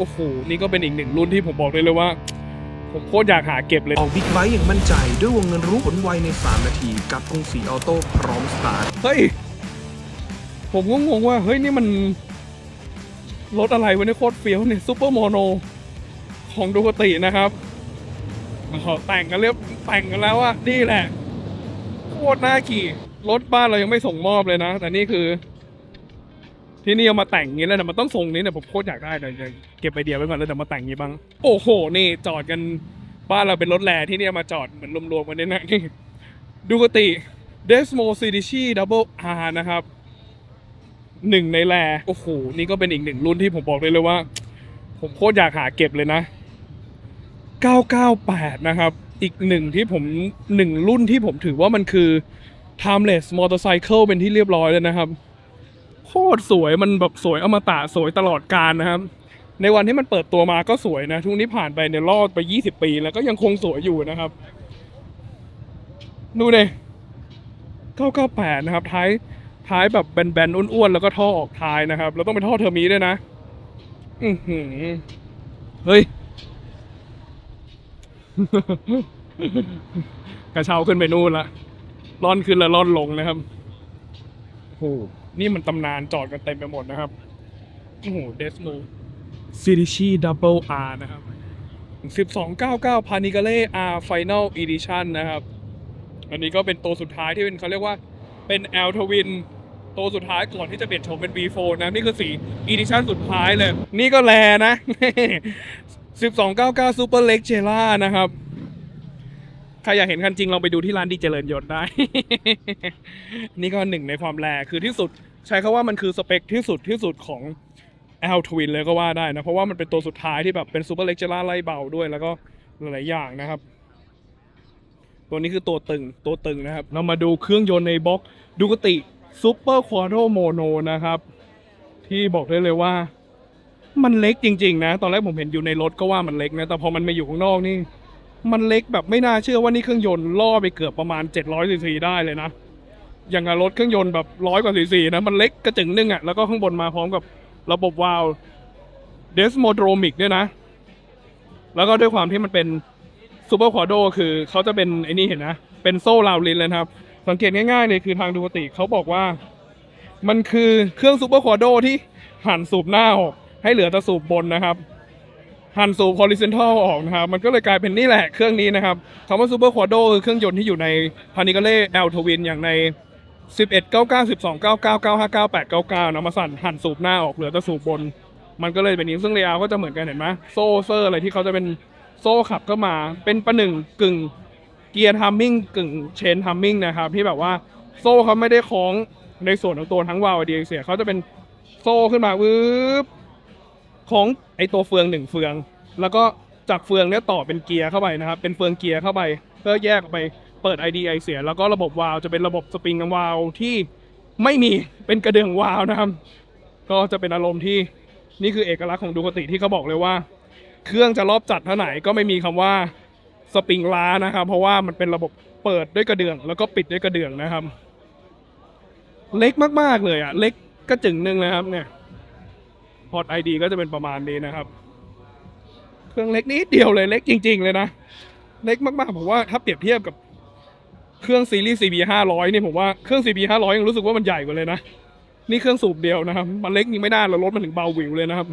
โอ้โห นี่ก็เป็นอีกหนึ่งรุ่นที่ผมบอกเลยเลยว่า ผมโคตรอยากหาเก็บเลย ออกบิ๊กไบค์อย่างมั่นใจด้วยวงเงินรู้ผลไวใน 3 นาที กับกรุงศรีออโต้พร้อมสตาร์ทเฮ้ย ผมก็งงว่า เฮ้ย นี่มันรถอะไรวะเนี่ยโคตรเฟี้ยวเนี่ยซูเปอร์โมโน ของดูกตินะครับเขาแต่งกันเรียบแต่งกันแล้วอะนี่แหละโคตรน่าขี่รถบ้านเรายังไม่ส่งมอบเลยนะ แต่นี่คือ ที่นี่เอามาแต่งงนี้แล้วแต่มันต้องทรงนี้เนี่ยผมโคตรอยากได้เลยจะเก็บไอเดียไว้ก่อนแล้วเดี๋ยวมาแต่งงนี้บ้างโอ้โหนี่จอดกันบ้านเราเป็นรถแร่ที่นี่เอามาจอดเหมือนรวมๆกันเนี่ยนะนี่ดูกติ Desmo c d c Double R นะครับหนึ่งในแรโอ้โหนี่ก็เป็นอีกหนึ่งรุ่นที่ผมบอกเลยเลยว่า ผมโคตรอยากหาเก็บเลยนะ 998 นะครับ อีกหนึ่งที่ผมหนึ่งรุ่นที่ผมถือว่ามันคือ timeless motorcycle เป็นที่เรียบร้อยเลยนะครับ โคตรสวยมันแบบสวยอมตะสวยตลอดกาลนะครับ ในวันที่มันเปิดตัวมาก็สวยนะ ทุกนี้ผ่านไปเนี่ยรอดไป 20 ปี แล้วก็ยังคงสวยอยู่นะครับ ดูเลย998 นะครับ ท้ายท้ายแบบแบนๆอ้วนๆแล้วก็ท่อออกท้ายนะครับแล้วต้องเป็นท่อเทอร์มีด้วยนะ อือหือเฮ้ยกระเช้าขึ้นไปนู่นละร่อนขึ้นแล้วร่อนลงนะครับโอ้ นี่มันตำนานจอดกันเต็มไปหมดนะครับ โอ้โหเดสโมซิริชีดับเบิลอาร์นะครับ1299พานิกาเล่ R Final Edition นะครับ อันนี้ก็เป็นตัวสุดท้ายที่เป็นเขาเรียกว่าเป็น L Twin ตัวสุดท้ายก่อนที่จะเปลี่ยนโฉมเป็น V4 นะ นี่คือสี Edition สุดท้ายเลย นี่ก็แลนะ 1299 Super Leg c e l a นะครับ ใครอยากเห็นคันจริงลองไปดูที่ร้านดีเจริญยนได้ นี่ก็หนึ่งในความแรงคือที่สุดใช้คาว่ามันคือสเปคที่สุดที่สุดของ L Twin เลยก็ว่าได้นะ เพราะว่ามันเป็นตัวสุดท้ายที่แบบเป็น Super Leg c e l a ไล่เบาด้วยแล้วก็หลาย ๆ อย่างนะครับ ตัวนี้คือตัวตึงตัวตึงนะครับ เรามาดูเครื่องยนต์ในบล็อกดูกติ Super Quattro Mono นะครับ ที่บอกได้เลยว่า มันเล็กจริง ๆ นะ ตอนแรกผมเห็นอยู่ในรถก็ว่ามันเล็กนะ แต่พอมันมาอยู่ข้างนอกนี่ มันเล็กแบบไม่น่าเชื่อว่านี่เครื่องยนต์ล่อไปเกือบประมาณ 700ซีซีได้เลยนะ อย่างรถเครื่องยนต์แบบร้อยกว่าซีซีนะมันเล็กกระจึงนึงอะ่ะแล้วก็ข้างบนมาพร้อมกับระบบวาล์วเดสโมโดรมิกด้วยนะ แล้วก็ด้วยความที่มันเป็นซูเปอร์ควอโดคือเขาจะเป็นไอ้นี่เห็นนะ เป็นโซ่ราวลินเลยครับ สังเกตง่ายๆเลยคือทางดูกติเขาบอกว่า มันคือเครื่องซูเปอร์ควอโดที่หันสูบหน้าออกให้เหลือแต่สูบบนนะครับ หันสูบ horizontal ออกนะครับ มันก็เลยกลายเป็นนี่แหละเครื่องนี้นะครับคำว่า Super Quadro คือเครื่องยนต์ที่อยู่ใน p a n i c a l e L Twin อย่างใน 11 99 12 99 959 899นะมาสั่นหันสูบหน้าออกเหลือแต่สูบบน มันก็เลยเป็นนี้ซึ่งเรียก็จะเหมือนกันเห็นไหมโซ่เซอร์อะไรที่เขาจะเป็นโซ่ขับเข้ามาเป็นประหนึ่งกึ่งเกียร์ทัมมิ่งกึ่งเชนทัมมิ่งนะครับที่แบบว่าโซ่เขาไม่ได้คล้องในส่วนของตัวทั้งวาล์วดีเสียเขาจะเป็นโซ่ขึ้นมาวืบ ของไอตัวเฟืองหนึ่งเฟือง แล้วก็จากเฟืองเนี้ยต่อเป็นเกียร์เข้าไปนะครับ เป็นเฟืองเกียร์เข้าไป เพื่อแยกออกไปเปิด ID ไอเสีย แล้วก็ระบบวาล์วจะเป็นระบบสปริงวาล์วที่ไม่มีเป็นกระเดื่องวาล์วนะครับ ก็จะเป็นอารมณ์ที่นี่คือเอกลักษณ์ของดูคติที่เขาบอกเลยว่า เครื่องจะรอบจัดเท่าไหร่ก็ไม่มีคำว่าสปริงล้านะครับ เพราะว่ามันเป็นระบบเปิดด้วยกระเดื่อง แล้วก็ปิดด้วยกระเดื่องนะครับ เล็กมากๆเลยอะ เล็กก็จึงหนึ่งนะครับเนี่ย พอร์ตไอดีก็จะเป็นประมาณนี้นะครับ เครื่องเล็กนิดเดียวเลยเล็กจริง ๆ เลยนะ เล็กมากๆผมว่าถ้าเปรียบเทียบกับเครื่องซีรีส์ CB 500นี่ผมว่าเครื่อง CB 500ยังรู้สึกว่ามันใหญ่กว่าเลยนะ นี่เครื่องสูบเดียวนะครับ มันเล็กยังไม่ได้แล้วรถมันถึงเบาหวิวเลยนะครับ